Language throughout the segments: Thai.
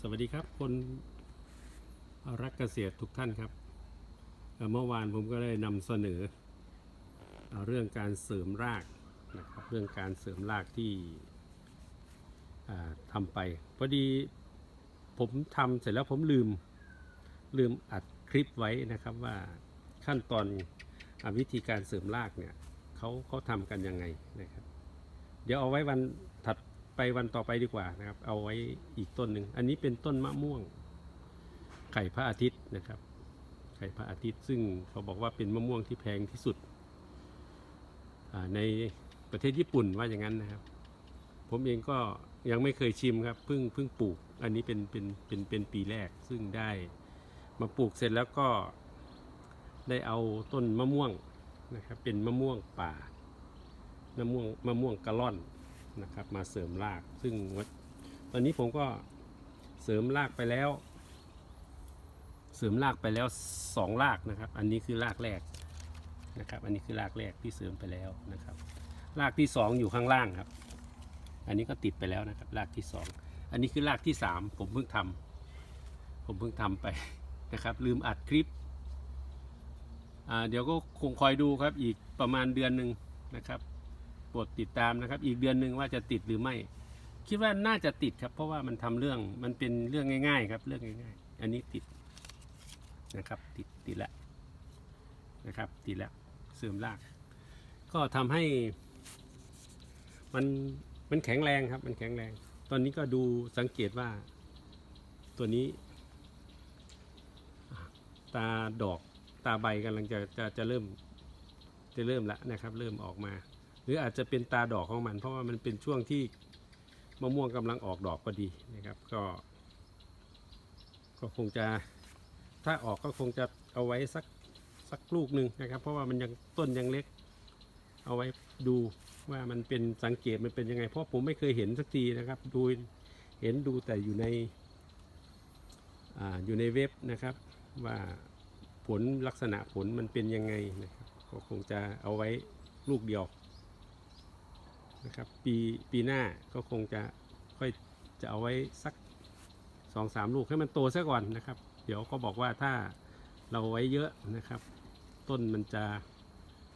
สวัสดีครับคนรักเกษตรทุกท่านครับ เมื่อวานผมก็ได้นำเสนอเรื่องการเสริมรากนะครับเรื่องการเสริมรากที่ทำไปพอดีผมทำเสร็จแล้วผมลืมลืมอัดคลิปไว้นะครับว่าขั้นตอนอวิธีการเสริมรากเนี่ยเขาเขาทำกันยังไงนะครับ เดี๋ยวเอาไว้วันถัด ไปวันต่อไปดีกว่านะครับ เอาไว้อีกต้นหนึ่ง อันนี้เป็นต้นมะม่วง ไข่พระอาทิตย์นะครับ ไข่พระอาทิตย์ซึ่งเขาบอกว่าเป็นมะม่วงที่แพงที่สุดในประเทศญี่ปุ่นว่าอย่างนั้นนะครับ ผมเองก็ยังไม่เคยชิมครับเพิ่งเพิ่งปลูก อันนี้เป็นเป็นเป็นเป็นปีแรก ซึ่งได้มาปลูกเสร็จแล้วก็ได้เอาต้นมะม่วงนะครับ เป็นมะม่วงป่ามะม่วงมะม่วงกะล่อน นะครับ มาเสริมราก ซึ่งวัดตอนนี้ผมก็เสริมรากไปแล้ว เสริมรากไปแล้วสองรากนะครับ อันนี้คือรากแรกนะครับ อันนี้คือรากแรกที่เสริมไปแล้วนะครับ รากที่สองอยู่ข้างล่างครับ อันนี้ก็ติดไปแล้วนะครับ รากที่สองอันนี้คือรากที่สามผมเพิ่งทำผมเพิ่งทำไปนะครับ ลืมอัดคลิปเดี๋ยวก็คงคอยดูครับอีกประมาณเดือนหนึ่งนะครับ โปรดติดตามนะครับ อีกเดือนหนึ่งว่าจะติดหรือไม่ คิดว่าน่าจะติดครับ เพราะว่ามันทำเรื่องมันเป็นเรื่องง่าย ๆ ครับ เรื่องง่าย ๆ อันนี้ติดนะครับ ติดติดแล้วนะครับ ติดแล้วเสริมราก ก็ทำให้ มันมันแข็งแรงครับ มันแข็งแรง ตอนนี้ก็ดูสังเกตว่า ตัวนี้ ตาดอกตาใบกำลังจะจะจะเริ่มจะเริ่มแล้วนะครับ เริ่มออกมา หรืออาจจะเป็นตาดอกของมัน เพราะว่ามันเป็นช่วงที่มะม่วงกำลังออกดอกพอดีนะครับ ก็ ก็คงจะถ้าออกก็คงจะเอาไว้สักสักลูกหนึ่งนะครับ เพราะว่ามันยังต้นยังเล็ก เอาไว้ดูว่ามันเป็นสังเกตมันเป็นยังไง เพราะผมไม่เคยเห็นสักทีนะครับ ดูเห็นดูแต่อยู่ในอาอยู่ในเว็บนะครับว่าผลลักษณะผลมันเป็นยังไงนะครับก็คงจะเอาไว้ลูกเดียว นะครับปีปีหน้าก็คงจะค่อยจะเอาไว้สักสองสามลูกให้มันโตซะก่อนนะครับ เดี๋ยวก็บอกว่าถ้าเราไว้เยอะนะครับ ต้นมันจะ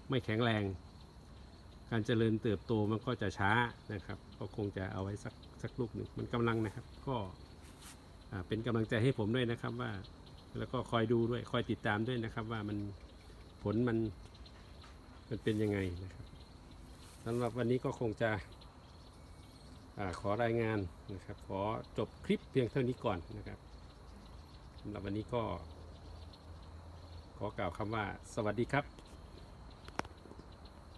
ไม่แข็งแรง การเจริญเติบโตมันก็จะช้านะครับ ก็คงจะเอาไว้สักสักลูกหนึ่งมันกำลังนะครับ ก็เป็นกำลังใจให้ผมด้วยนะครับว่าแล้วก็คอยดูด้วยคอยติดตามด้วยนะครับว่ามันผลมันมันเป็นยังไงนะครับ สำหรับวันนี้ก็คงจะอขอรายงานนะครับ ขอจบคลิปเพียงเท่านี้ก่อนนะครับสำหรับวันนี้ก็ ขอกล่าวคำว่าสวัสดีครับ